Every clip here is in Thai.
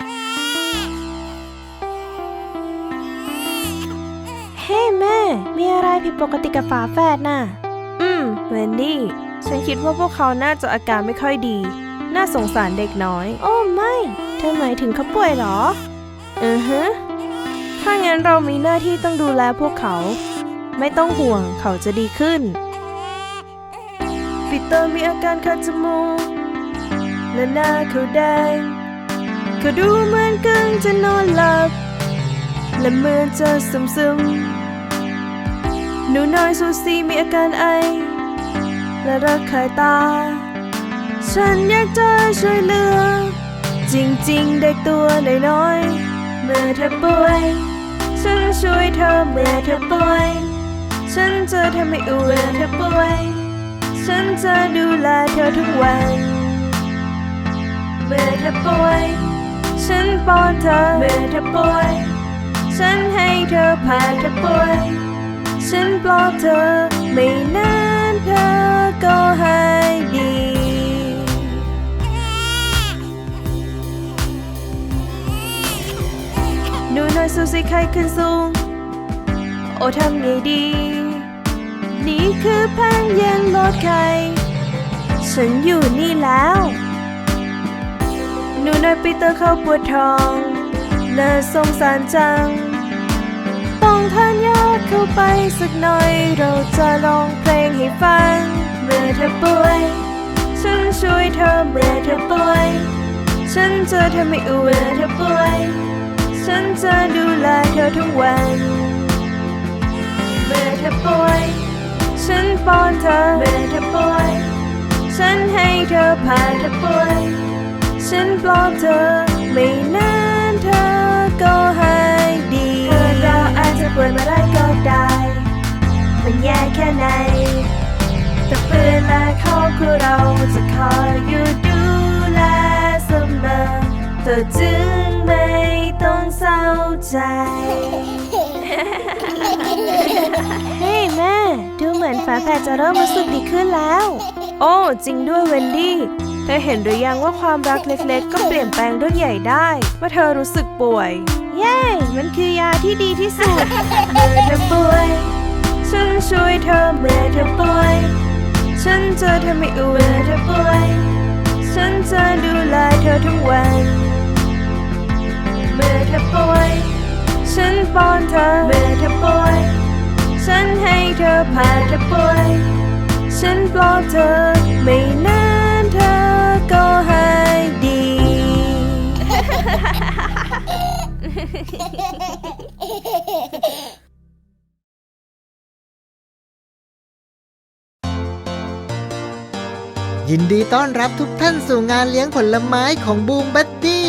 เฮ้แม่ มีอะไรผิดปกติกับฝาแฝดน่ะ อืมเวนดี้ ฉันคิดว่าพวกเขาน่าจะอาการไม่ค่อยดี น่าสงสารเด็กน้อย โอ้ไม่ เธอหมายถึงเขาป่วยเหรอ อือฮะถ้างั้นเรามีหน้าที่ต้องดูแลพวกเขา ไม่ต้องห่วงเขาจะดีขึ้น ปีเตอร์มีอาการคัดจมูกและหน้าเขาแดง เขาดูเหมือนกึ่งจะนอนหลับ และเหมือนจะซึมซึมหนูน้อยซูซี่มีอาการไอ และระคายตา ฉันอยากจะช่วยเหลือ จริงๆเด็กตัวน้อยๆเมื่อเธอป่วย ฉันช่วยเธอเมื่อเธอป่วย ฉันจะทำให้อุ่นเธอป่วย ฉันจะดูแลเธอทุกวัน เมื่อเธอป่วย ป้อนเธอเมื่อเธอป่วย ฉันให้เธอผ่านเธอป่วย ฉันปลอบเธอไม่นานเธอก็หายดีหนูน้อยสู้สิไข้ขึ้นสูง โอ้ทำไงดี นี่คือแพงย็นลดไข่ฉันอยู่นี่แล้ว หนูน้อยปีเตอร์เขาปวดท้อง น่าสงสารจัง ต้องทานยาเข้าไปสักหน่อย เราจะร้องเพลงให้ฟัง เมื่อเธอป่วย ฉันช่วยเธอเมื่อเธอป่วย ฉันจะทำให้อุ่นเมื่อเธอป่วย ฉันจะดูแลเธอทุกวัน เมื่อเธอป่วย ฉันป้อนเธอ เมื่อเธอป่วย ฉันให้เธอผ่านเธอป่วย ฉันปลอบเธอ ไม่นานเธอก็หายดีเธอเราอาจจะป่วยมาได้ก็ได้ มันแย่แค่ไหน แต่เพื่อนและครอบครัวเราจะคอยอยู่ดูแลเสมอ เธอจึงไม่ต้องเศร้าใจ เฮ้แม่ ดูเหมือนฝาแฝดจะเริ่มรู้สึกดีขึ้นแล้ว โอ้ จริงด้วยเวนดี้ เธอเห็นหรือยังว่าความรักเล็กๆ ก็เปลี่ยนแปลงเรื่องใหญ่ได้เมื่อเธอรู้สึกป่วย เย้ มันคือยาที่ดีที่สุด เมื่อเธอป่วย ฉันช่วยเธอเมื่อเธอป่วย ฉันจะทำให้อุ่นเมื่อเธอป่วย ฉันจะดูแลเธอทุกวัน เมื่อเธอป่วย ฉันป้อนเธอเมื่อเธอป่วย ฉันให้เธอผ่านเธอป่วย ฉันปลอบเธอไม่นานเธอ ก็หายดี ยินดีต้อนรับทุกท่านสู่งานเลี้ยงผลไม้ของบูมบัดดี้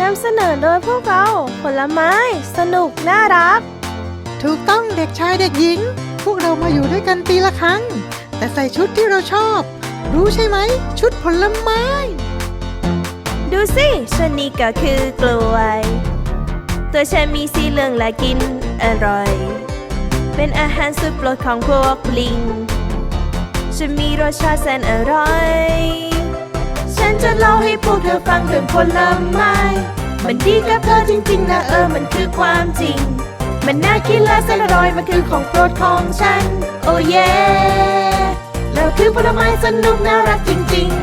นำเสนอโดยพวกเรา ผลไม้ สนุก น่ารัก ถูกต้องเด็กชายเด็กหญิง พวกเรามาอยู่ด้วยกันปีละครั้ง แต่ใส่ชุดที่เราชอบ รู้ใช่ไหม ชุดผลไม้ ดูสิฉันนี่ก็คือกล้วย ตัวฉันมีสีเหลืองและกินอร่อย เป็นอาหารสุดโปรดของพวกลิงฉันมีรสชาติแสนอร่อย ฉันจะเล่าให้พวกเธอฟังเรื่องผลไม้ มันดีกับเธอจริงๆนะเออมันคือความจริง มันน่ากินและแสนอร่อยมันคือของโปรดของฉัน โอ้เย่ แล้วคือผลไม้สนุกน่ารักจริงๆ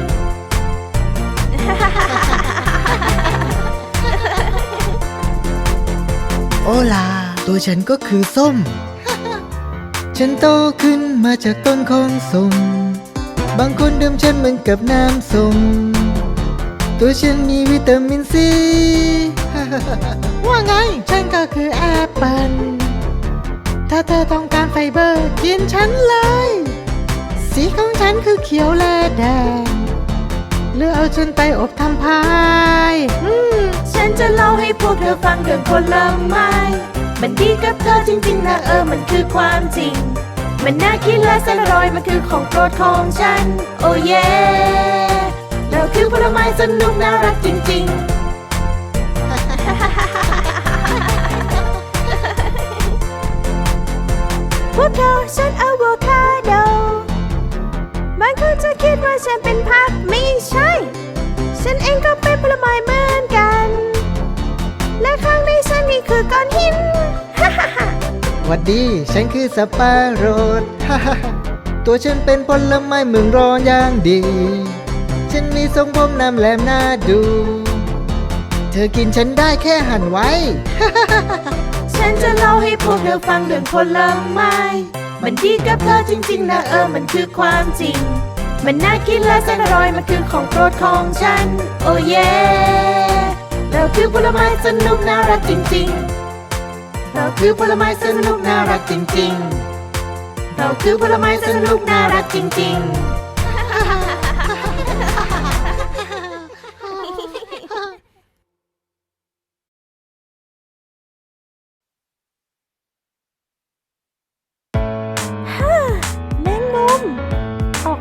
โอลา ตัวฉันก็คือส้ม ฉันโตขึ้นมาจากต้นของส้ม บางคนดื่มฉันเหมือนกับน้ำส้ม ตัวฉันมีวิตามินซี ว่าไง ฉันก็คือแอปเปิลถ้าเธอต้องการไฟเบอร์ กินฉันเลย สีของฉันคือเขียวและแดงหรือเอาฉันไปอบทำพายอืมฉันจะเล่าให้พวกเธอฟังเรื่องผลไม้มันดีกับเธอจริงๆนะเออมันคือความจริง มันน่ากินและแสนอร่อยมันคือของโปรดของฉัน โอ้เย่เราคือผลไม้สนุกน่ารักจริง ๆพวกเธอฉันอะโวคาโด ฉันเป็นพักไม่ใช่ ฉันเองก็เป็นผลไม้เหมือนกัน และข้างในฉันนี่คือก้อนหินฮ่าฮ่าฮ่าหวัดดี ฉันคือสับปะรดฮ่าฮ่าฮ่าตัวฉันเป็นผลไม้เมืองรองอย่างดี ฉันมีทรงผมน้ำแหลมน่าดู เธอกินฉันได้แค่หั่นไว้ ฉันจะเล่าให้พวกเธอฟังเรื่องผลไม้ มันดีกับเธอจริงๆนะเออมันคือความจริง มันน่ากินและแสนอร่อยมันคือของโปรดของฉัน โอ้เย่เราคือผลไม้สนุกน่ารักจริง ๆ เราคือผลไม้สนุกน่ารักจริง ๆ เราคือผลไม้สนุกน่ารักจริง ๆ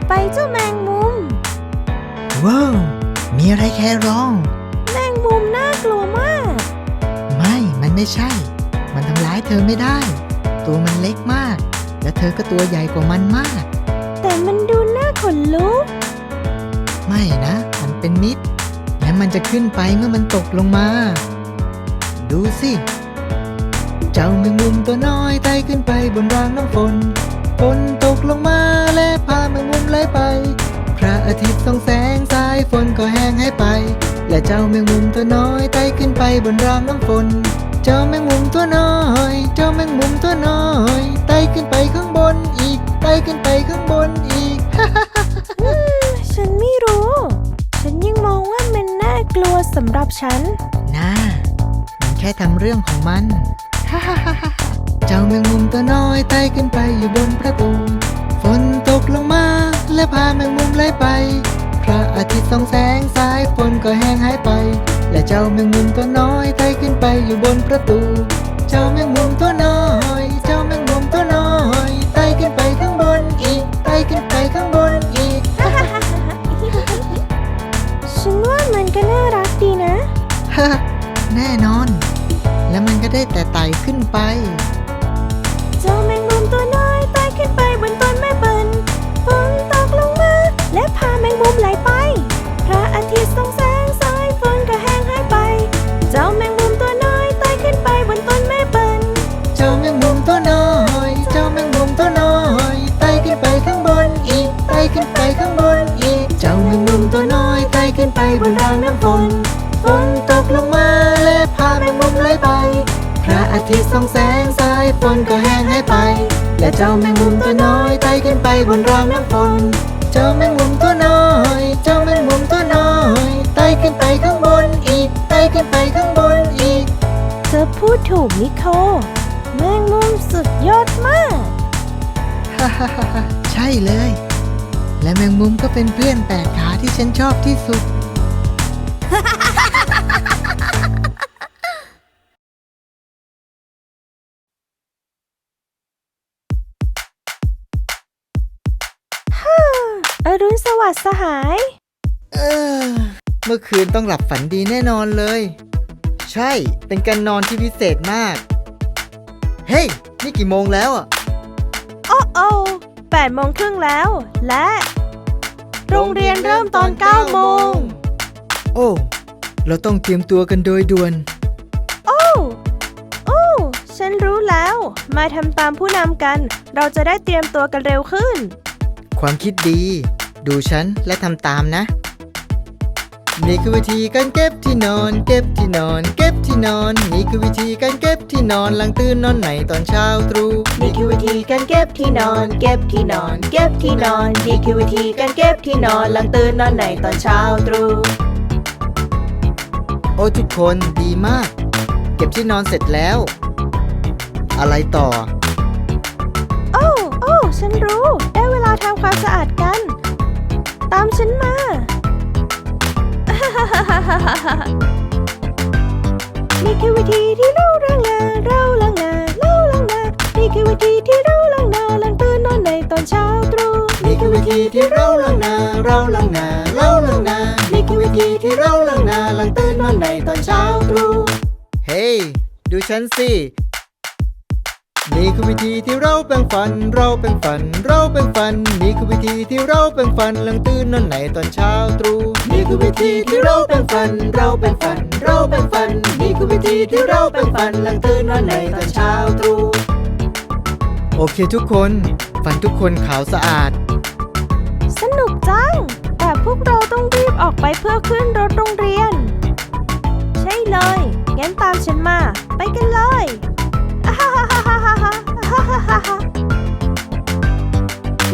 ไปเจ้าแม อะไรแค่ร้อง แมงมุมน่ากลัวมาก ไม่ มันไม่ใช่ มันทำร้ายเธอไม่ได้ ตัวมันเล็กมาก และเธอก็ตัวใหญ่กว่ามันมาก แต่มันดูน่าขนลุก ไม่นะ มันเป็นมิตร และมันจะขึ้นไปเมื่อมันตกลงมา ดูสิ เจ้าแมงมุมตัวน้อยไต่ขึ้นไปบนรางน้ำฝนฝนตกลงมาและพาแมงมุมไหลไปพ ระอาทิตย์ส่องแสงสายฝนก็แห้งให้ไป และเจ้าแมงมุมตัวน้อยไต่ขึ้นไปบนรางน้ำฝน เจ้าแมงมุมตัวน้อย เจ้าแมงมุมตัวน้อยไต่ขึ้นไปข้างบนอีกไต่ขึ้นไปข้างบนอีกอืมฉันไม่รู้ ฉันยังมองว่ามันน่ากลัวสำหรับฉัน น่า มันแค่ทำเรื่องของมัน เจ้าแมงมุมตัวน้อยไต่ขึ้นไปอยู่บนประตู ฝนตกลงมา และพาแมงมุมไหลไป พระอาทิตย์ส่องแสงสายฝนก็แห้งหายไป และเจ้าแมงมุมตัวน้อยไต่ขึ้นไปอยู่บนประตู เจ้าแมงมุมตัวน้อย เจ้าแมงมุมตัวน้อยไต่ขึ้นไปข้างบนอีกไต่ขึ้นไปข้างบนอีก ฉันว่ามันก็น่ารักดีนะฮะแน่นอน แล้วมันก็ได้แต่ไต่ขึ้นไป นรางน้ำฝน ฝนตกลงมาและพาแมงมุมไหลไป พระอาทิตย์ส่องแสงสายฝนก็แห้งหายไป และเจ้าแมงมุมตัวน้อยไต่ขึ้นไปบนรางน้ำฝน เจ้าแมงมุมตัวน้อย เจ้าแมงมุมตัวน้อยไต่ขึ้นไปข้างบนอีกไต่ขึ้นไปข้างบนอีก เธอพูดถูกนิโค แมงมุมสุดยอดมากฮ่าฮ่าฮ่าฮ่าใช่เลย และแมงมุมก็เป็นเพื่อนแปลกขาที่ฉันชอบที่สุด อรุณสวัสดิ์สหาย เออเมื่อคืนต้องหลับฝันดีแน่นอนเลย ใช่ เป็นการนอนที่พิเศษมาก เฮ้ย นี่กี่โมงแล้วอะ โอ้โอ้แปดโมงครึ่งแล้ว และ โรงเรียนเริ่มตอนเก้าโมง โอ้ เราต้องเตรียมตัวกันโดยด่วน โอ้ โอ้ ฉันรู้แล้ว มาทำตามผู้นำกัน เราจะได้เตรียมตัวกันเร็วขึ้น ความคิดดี ดูฉันและทำตามนะ นี่คือวิธีการเก็บที่นอน เก็บที่นอน เก็บที่นอน นี่คือวิธีการเก็บที่นอนหลังตื่นนอนในตอนเช้าตรู่นี่คือวิธีการเก็บที่นอน เก็บที่นอน เก็บที่นอน นี่คือวิธีการเก็บที่นอนหลังตื่นนอนในตอนเช้าตรู่ โอ้ทุกคนดีมาก เก็บที่นอนเสร็จแล้ว อะไรต่อ โอ้โอ้ฉันรู้ ได้เวลาทำความสะอาดกัน ตามฉันมา นี่คือวิธีที่เราล้างหน้าเราล้างหน้าเราล้างหน้านี่คือวิธีที่เราล้างหน้าหลังตื่นนอนในตอนเช้าตรู่นี่คือวิธีที่เราล้างหน้าเราล้างหน้าเราล้างหน้า คือวิธีที่เราล้างหน้าหลังตื่นนอนในตอนเช้าตรู่เฮ้ยดูฉันสินี่คือวิธีที่เราแปรงฟัน เราแปรงฟัน เราแปรงฟัน นี่คือวิธีที่เราแปรงฟันหลังตื่นนอนในตอนเช้าตรู่นี่คือวิธีที่เราแปรงฟัน เราแปรงฟัน เราแปรงฟัน นี่คือวิธีที่เราแปรงฟันหลังตื่นนอนในตอนเช้าตรู่โอเคทุกคนฟันทุกคนขาวสะอาด สนุกจัง พวกเราต้องรีบออกไปเพื่อขึ้นรถโรงเรียน ใช่เลย งั้นตามฉันมา ไปกันเลย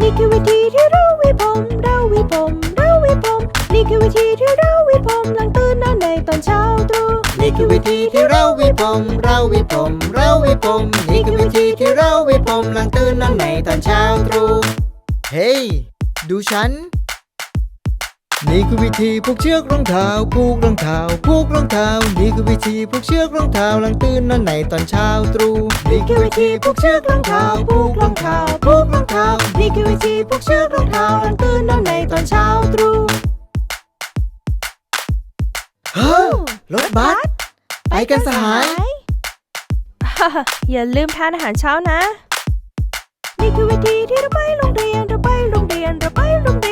นี่คือวิธีที่เราวิพมเราวิพมเราวิพมนี่คือวิธีที่เราวิพมหลังตื่นนอนในตอนเช้าตรู่นี่คือวิธีที่เราวิพมเราวิพมเราวิพมนี่คือวิธีที่เราวิพมหลังตื่นนอนในตอนเช้าตรู่เฮ้ดูฉัน นี่คือวิธีผูกเชือกรองเท้าผูกรองเท้าผูกรองเท้า นี่คือวิธีผูกเชือกรองเท้าหลังตื่นนอนในตอนเช้าตรู่นี่คือวิธีผูกเชือกรองเท้าผูกรองเท้าผูกรองเท้า นี่คือวิธีผูกเชือกรองเท้าหลังตื่นนอนในตอนเช้าตรู่เฮ้อรถบัสไปกันสหายฮ่าฮ่าอย่าลืมทานอาหารเช้านะ นี่คือวิธีที่เราไปโรงเรียนเราไปโรงเรียนเราไปโรงเรียน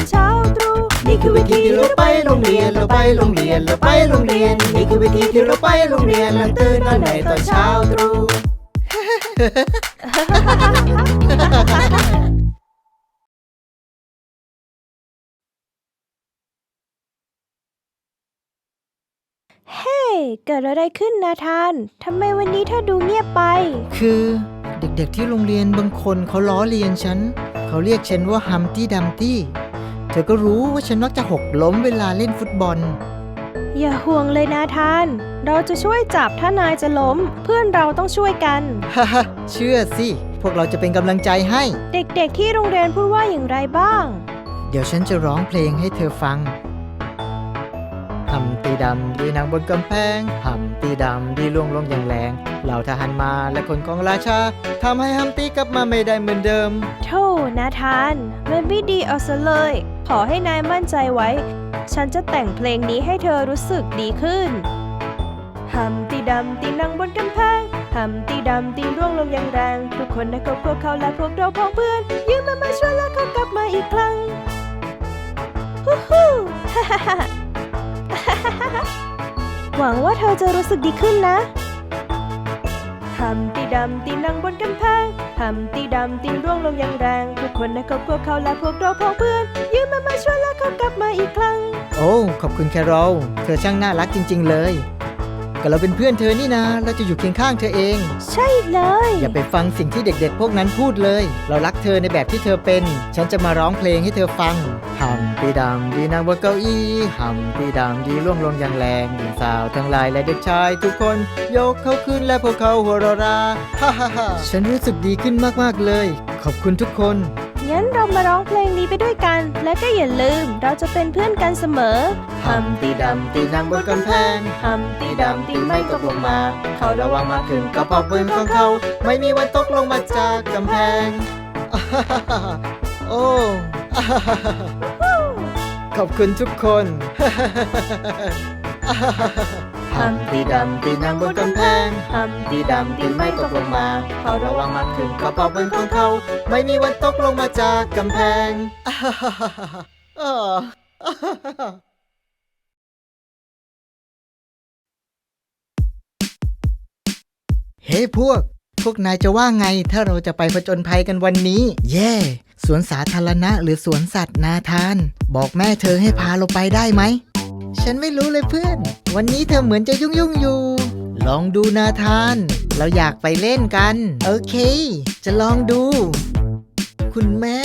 อนเช้าตรู่นี่คือวิธีที่เราไปโรงเรียนเราไปโรงเรียนเราไปโรงเรียน นี่คือวิธีที่เราไปโรงเรียนหลังตื่นนอนในตอนเช้าตรู่เฮ้ เกิดอะไรขึ้นนาธาน ทำไมวันนี้เธอดูเงียบไป คือเด็กๆที่โรงเรียนบางคนเขาล้อเลียนฉัน เขาเรียกฉันว่าฮัมตี้ดัมตี้ เธอก็รู้ว่าฉันมักจะหกล้มเวลาเล่นฟุตบอล อย่าห่วงเลยนาธาน เราจะช่วยจับถ้านายจะล้ม เพื่อนเราต้องช่วยกัน ฮ่าฮ่าเชื่อสิ พวกเราจะเป็นกำลังใจให้ เด็กๆที่โรงเรียนพูดว่าอย่างไรบ้าง เดี๋ยวฉันจะร้องเพลงให้เธอฟังหำตีดำดีนางบนกำแพงหำตีดำดีล่วงลงอย่างแรง เหล่าทหารมาและคนของราชาทำให้หำตีกลับมาไม่ได้เหมือนเดิม โธ่นาธาน มันไม่ดีเอาซะเลย ขอให้นายมั่นใจไว้ ฉันจะแต่งเพลงนี้ให้เธอรู้สึกดีขึ้นหำตีดำตีนั่งบนกำแพงหำตีดำตีร่วงลงอย่างแรง ทุกคนในครอบครัวเขาและพวกเราพ้องเพื่อน ยืมมันมาช่วยแล้วเขากลับมาอีกครั้งฮู้ฮู้ฮ่าฮ่าฮ่าหวังว่าเธอจะรู้สึกดีขึ้นนะ หำตีดำตีนั่งบนกำแพงหำตีดำตีร่วงลงอย่างแรง ทุกคนในครอบครัวเขาและพวกเราพ้องเพื่อน ยืมมันมาช่วยแล้วเขากลับมาอีกครั้ง โอ้ ขอบคุณแคโรลเธอช่างน่ารักจริง ๆ เลย ก็เราเป็นเพื่อนเธอนี่นะ เราจะอยู่เคียงข้างเธอเอง ใช่เลย อย่าไปฟังสิ่งที่เด็กๆ พวกนั้นพูดเลย เรารักเธอในแบบที่เธอเป็น ฉันจะมาร้องเพลงให้เธอฟัง หัมปีดำดีนางบนเก้าอี้หัมปีดำดีล่วงลงอย่างแรงหญิงสาวทั้งหลายและเด็กชายทุกคน ยกเขาขึ้นและพวกเขาหัวเราะราฮ่าฮ่าฮ่าฉันรู้สึกดีขึ้นมากๆเลย ขอบคุณทุกคน งั้นเรามาร้องเพลงนี้ไปด้วยกัน และก็อย่าลืมเราจะเป็นเพื่อนกันเสมอหัมตีดำตีนางบนกำแพงหำตีดำตีไม่ตกลงมา เขาระวังมากขึ้นก็เพราะปืนของเขา ไม่มีวันตกลงมาจากกำแพงอ่าฮ่าฮ่าฮ่าโอ้อ่าฮ่าฮ่าฮ่า ขอบคุณทุกคนหัมตีดำตีนางบนกำแพงหำตีดำตีไม่ตกลงมาเขาระวังมากขึ้นก็เพราะปืนของเขา ไม่มีวันตกลงมาจากกำแพงอ่าฮ่าฮ่าฮ่าฮ่าอ้ออ่าฮ่าฮ่าฮ่าเฮ้พวก พวกนายจะว่าไงถ้าเราจะไปผจญภัยกันวันนี้ เย่ สวนสาธารณะหรือสวนสัตว์นาธาน บอกแม่เธอให้พาเราไปได้ไหม ฉันไม่รู้เลยเพื่อน วันนี้เธอเหมือนจะยุ่งยุ่งๆอยู่ ลองดูนาธาน เราอยากไปเล่นกัน โอเค จะลองดู คุณแม่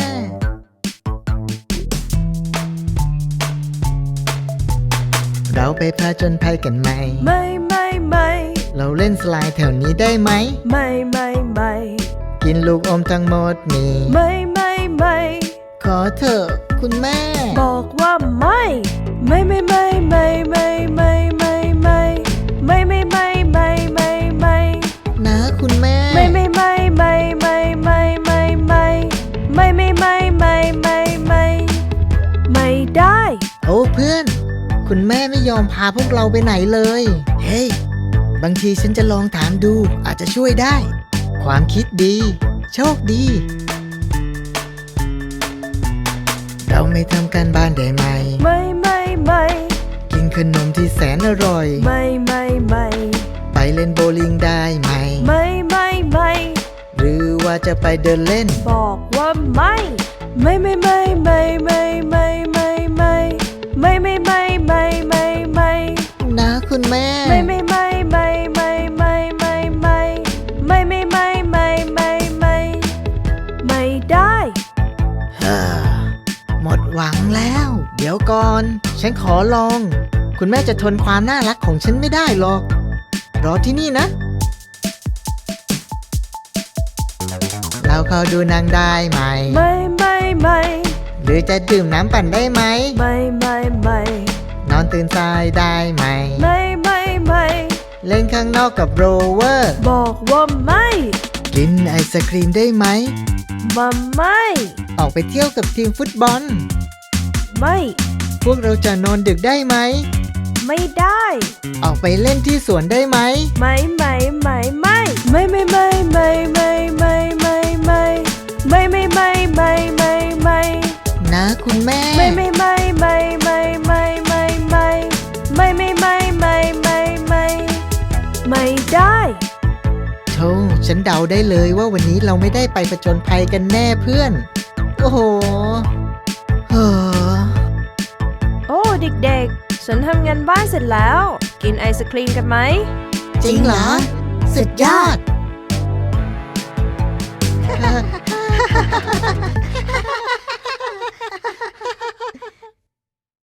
เราไปผจญภัยกันไหม ไม่ไม่ไม่เราเล่นสไลด์แถวนี้ได้ไหม ไม่ไม่ไม่กินลูกอมทั้งหมดนี่ไม่ ไม่ไม่ขอเถอะคุณแม่ บอกว่าไม่ ไม่ไม่ไม่ไม่ไม่ไม่ไม่ไม่ไม่ไม่ไม่ไม่ไม่ไม่นะคุณแม่ ไม่ไม่ไม่ไม่ไม่ไม่ไม่ไม่ไม่ไม่ไม่ไม่ไม่ไม่ไม่ได้ โอ้เพื่อน คุณแม่ไม่ยอมพาพวกเราไปไหนเลย เฮ้ยบางทีฉันจะลองถามดูอาจจะช่วยได้ ความคิดดี โชคดี ไม่ทำการบ้านได้ไหม ไม่ไม่ไม่กินขนมที่แสนอร่อย ไม่ไม่ไม่ไปเล่นโบว์ลิ่งได้ไหม ไม่ไม่ไม่หรือว่าจะไปเดินเล่น บอกว่าไม่ ไม่ไม่ไม่ไม่ไม่ไม่ไม่ ก่อน ฉันขอลอง คุณแม่จะทนความน่ารักของฉันไม่ได้หรอก รอที่นี่นะ เราเข้าดูหนางได้ไหม ไม่ไม่ไม่หรือจะดื่มน้ำปั่นได้ไหม ไม่ไม่ไม่นอนตื่นสายได้ไหม ไม่ไม่ไม่เล่นข้างนอกกับโรเวอร์ บอกว่าไม่ กินไอศครีมได้ไหมมาไม่ ออกไปเที่ยวกับทีมฟุตบอล ไม่ พวกเราจะนอนดึกได้ไหม ไม่ได้ ออกไปเล่นที่สวนได้ไหม ไม่ไม่ไม่ไม่ไม่ไม่ไม่ไม่ไม่ไม่ไม่ไม่ไม่ไม่ไม่ไม่ไม่ไม่นะคุณแม่ ไม่ไม่ไม่ไม่ไม่ไม่ไม่ไม่ไม่ไม่ไม่ไม่ไม่ไม่ไม่ได้โธ่ฉันเดาได้เลยว่าวันนี้เราไม่ได้ไปผจญภัยกันแน่เพื่อน โอ้โหเฮ้อโอ้เด็กๆ ฉันทำงานบ้านเสร็จแล้ว กินไอศครีมกันไหม จริงเหรอ สุดยอด